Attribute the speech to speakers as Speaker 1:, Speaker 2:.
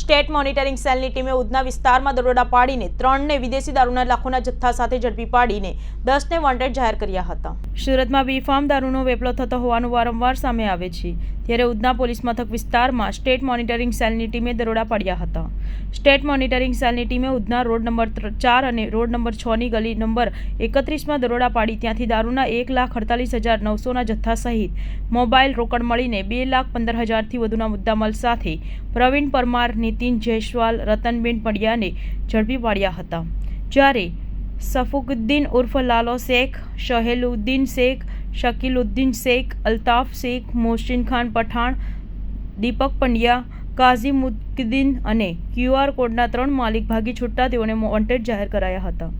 Speaker 1: State monitoring સેલની ટીમે ઉધના વિસ્તારમાં દરોડા પાડીને ત્રણને વિદેશી દારૂના લાખોના જથ્થા સાથે ઝડપી પાડીને દસને વોન્ટેડ જાહેર કર્યા હતા. સુરતમાં બીફાર્મ દારૂનો વેપલો થતો હોવાનું વારંવાર સામે આવે છે. ત્યારે ઉધના પોલીસ મથક વિસ્તારમાં સ્ટેટ મોનિટરિંગ સેલની ટીમે દરોડા પાડ્યા હતા. સ્ટેટ મોનિટરિંગ સેલની ટીમે ઉધના રોડ નંબર ચાર અને રોડ નંબર છની ગલી નંબર એકત્રીસમાં દરોડા પાડી ત્યાંથી દારૂના એક લાખ અડતાલીસ હજાર નવસોના જથ્થા સહિત મોબાઈલ રોકડ મળીને બે લાખ પંદર હજારથી વધુના મુદ્દામાલ સાથે પ્રવીણ પરમાર, નીતિન જયસ્વાલ, રતનબેન પડિયાને ઝડપી પાડ્યા હતા. જ્યારે સફુકુદ્દીન ઉર્ફ લાલો શેખ, શહેલુદ્દીન શેખ, શકીલુદ્દીન શેખ, અલ્તાફ શેખ, મોહસિન ખાન પઠાણ, દીપક પંડ્યા કાઝીમુદ્દીન અને ક્યુઆર કોડના ત્રણ માલિક ભાગી છૂટતા તેઓને વોન્ટેડ જાહેર કરાયા હતા.